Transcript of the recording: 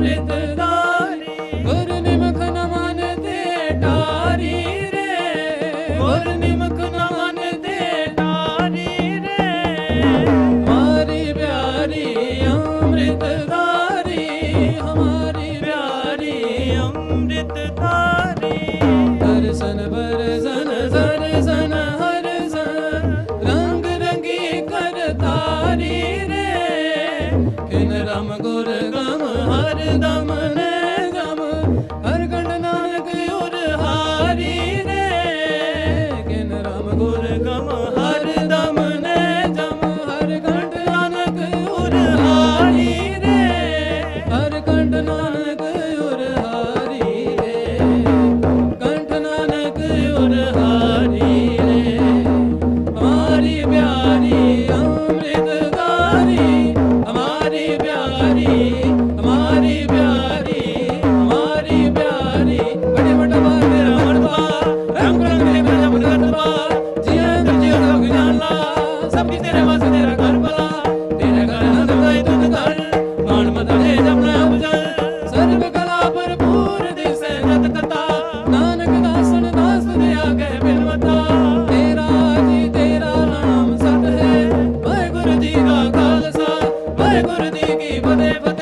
prometer. damı har damına Waheguru ਜੀ Ki Fateh